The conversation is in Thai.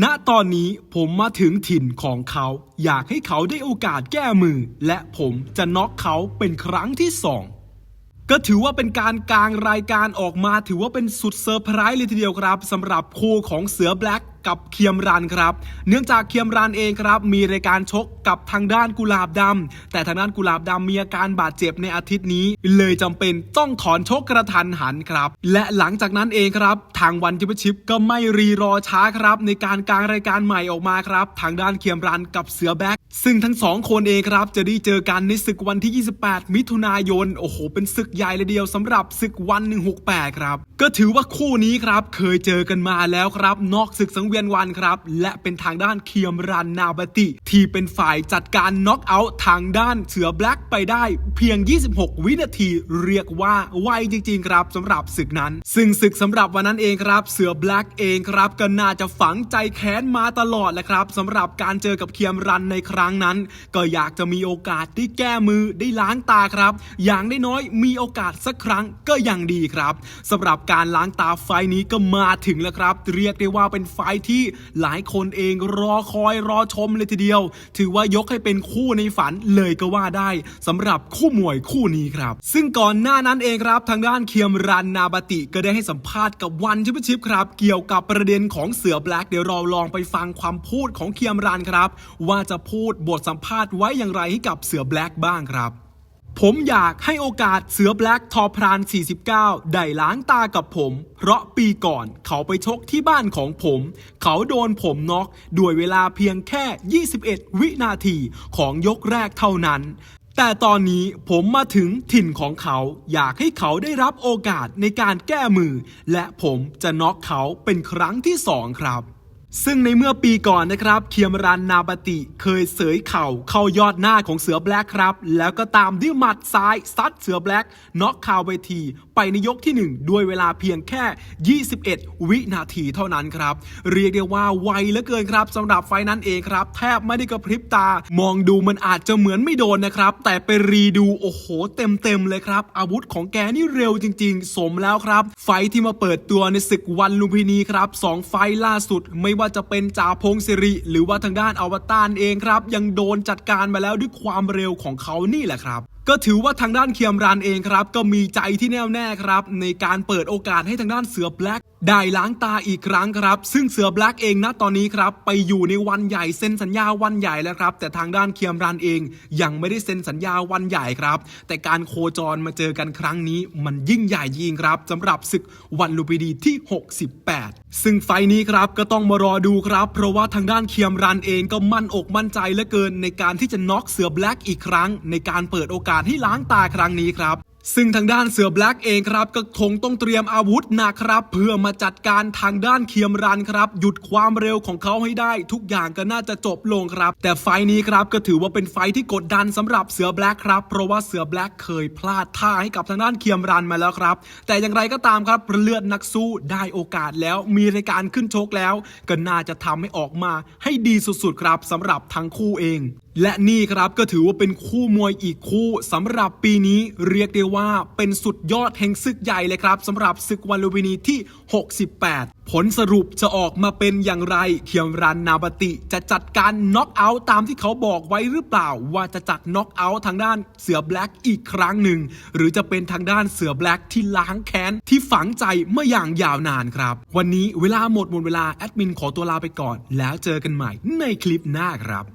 ณตอนนี้ผมมาถึงถิ่นของเขา อยากให้เขาได้โอกาสแก้มือ และผมจะน็อกเขาเป็นครั้งที่สอง ก็ถือว่าเป็นการกลางรายการออกมาถือว่าเป็นสุดเซอร์ไพรส์เลยทีเดียวครับสำหรับคู่ของเสือแบล็กกับเคียมรันครับ เนื่องจากเคียมรันเองครับ มีรายการชกกับทางด้านกุลาบดำแต่ทางด้านกุลาบดำมีอาการบาดเจ็บในอาทิตย์นี้ เลยจำเป็นต้องถอนชกกระทันหันครับ และหลังจากนั้นเองครับ ทางวันจิปชิปก็ไม่รีรอช้าครับ ในการกลางรายการใหม่ออกมาครับ ทางด้านเคียมรันกับเสือแบล็ก ซึ่งทั้งสองคนเองครับจะได้เจอกันในศึกวันที่ 28 มิถุนายน โอ้โห เป็นศึกใหญ่เลยเดียวสำหรับศึกวัน 168 ครับ ก็ถือว่าคู่นี้ครับเคยเจอกันมาแล้วครับ นอกศึกสังเวียนวันครับ และเป็นทางด้านเคียมรันนาบติ ที่เป็นฝ่ายจัดการน็อกเอาท์ทางด้านเสือแบล็กไปได้เพียง 26 วินาทีเรียกว่าไวจริง ๆ ครับสำหรับศึกนั้น ซึ่งศึกสำหรับวันนั้นเองครับ เสือแบล็กเองครับก็น่าจะฝังใจแค้นมาตลอดแหละครับสำหรับการเจอกับเคียมรันในครั้งนั้น ก็อยากจะมีโอกาสได้แก้มือได้ล้างตาครับ อย่างได้น้อยมีโอกาสสักครั้งก็ยังดีครับสำหรับการล้างตาไฟนี้ก็มาถึงแล้วครับ เรียกได้ว่าเป็นไฟที่หลายคนเองรอคอยรอชมเลยทีเดียว ถือว่ายกให้เป็นคู่ในฝันเลยก็ว่าได้สำหรับคู่มวยคู่นี้ครับ ซึ่งก่อนหน้านั้นเองครับ ทางด้านเคียมรันนาบติก็ได้ให้สัมภาษณ์กับวันชิปชิปครับ เกี่ยวกับประเด็นของเสือแบล็กเดี๋ยวเราลองไปฟังความพูดของเคียมรันครับ ว่าจะพูดบทสัมภาษณ์ไว้อย่างไรให้กับเสือแบล็กบ้างครับ ผมอยากให้โอกาสเสือแบล็กทอพราน 49 ได้ล้างตากับผม เพราะปีก่อนเขาไปชกที่บ้านของผม เขาโดนผมน็อกด้วยเวลาเพียงแค่ 21 วินาทีของยกแรกเท่านั้นแต่ตอนนี้ผมมาถึงถิ่นของเขา อยากให้เขาได้รับโอกาสในการแก้มือ และผมจะน็อกเขาเป็นครั้งที่สองครับ ซึ่งในเมื่อปีก่อนนะครับ เคียมรันนาบติเคยเสยเข่าเข้ายอดหน้าของเสือแบล็กครับ แล้วก็ตามด้วยหมัดซ้ายซัดเสือแบล็กน็อกคาวเวที ไปในยกที่ 1 ด้วยเวลาเพียงแค่ 21 วินาทีเท่านั้นครับ เรียกได้ว่าไวเหลือเกินครับสำหรับไฟนั้นเองครับ แทบไม่ได้กระพริบตา มองดูมันอาจจะเหมือนไม่โดนนะครับ แต่ไปรีดูโอ้โห เต็มๆเลยครับ อาวุธของแกนี่เร็วจริง ๆ สมแล้วครับ ไฟที่มาเปิดตัวในศึกวันลุมพินีครับสองไฟล์ล่าสุดไม่ว่าจะเป็นจ่าพงศิริ หรือว่าทางด้านอวตารเองครับ ยังโดนจัดการมาแล้วด้วยความเร็วของเขานี่แหละครับก็ถือว่าทางด้านเคียมรันเองครับ ก็มีใจที่แน่วแน่ครับ ในการเปิดโอกาสให้ทางด้านเสือแบล็ก ได้ล้างตาอีกครั้งครับ ซึ่งเสือแบล็กเองนะตอนนี้ครับไปอยู่ในวันใหญ่เซ็นสัญญาวันใหญ่แล้วครับ แต่ทางด้านเคียมรันเองยังไม่ได้เซ็นสัญญาวันใหญ่ครับ แต่การโคจรมาเจอกันครั้งนี้ มันยิ่งใหญ่ยิ่งครับสำหรับศึกวันลูปิดีที่ 68 ซึ่งไฟล์นี้ครับก็ต้องมารอดูครับ เพราะว่าทางด้านเคียมรันเองก็มั่นอกมั่นใจเหลือเกิน ในการที่จะน็อกเสือแบล็กอีกครั้ง ในการเปิดโอกาสให้ล้างตาครั้งนี้ครับ ซึ่งทางด้านเสือแบล็กเองครับก็คงต้องเตรียมอาวุธหนักครับ เพื่อมาจัดการทางด้านเคียมรันครับ หยุดความเร็วของเขาให้ได้ ทุกอย่างก็น่าจะจบลงครับ แต่ไฟนี้ครับก็ถือว่าเป็นไฟที่กดดันสำหรับเสือแบล็กครับ เพราะว่าเสือแบล็กเคยพลาดท่าให้กับทางด้านเคียมรันมาแล้วครับ แต่อย่างไรก็ตามครับเลือดนักสู้ได้โอกาสแล้วมีรายการขึ้นชกแล้ว ก็น่าจะทำให้ออกมาให้ดีสุดๆครับสำหรับทั้งคู่เอง และนี่ครับก็ถือว่าเป็นคู่มวยอีกคู่สำหรับปีนี้เรียกได้ว่าเป็นสุดยอดแห่งศึกใหญ่เลยครับสำหรับศึกวันลุมพินีที่ 68 ผลสรุปจะออกมาเป็นอย่างไรเคียมรันนาบติ จะจัดการน็อกเอาท์ตามที่เขาบอกไว้หรือเปล่า ว่าจะจัดน็อกเอาท์ทางด้านเสือแบล็กอีกครั้งหนึ่ง หรือจะเป็นทางด้านเสือแบล็กที่ล้างแค้นที่ฝังใจเมื่ออย่างยาวนานครับ วันนี้เวลาหมดหมดเวลาแอดมินขอตัวลาไปก่อน แล้วเจอกันใหม่ในคลิปหน้าครับ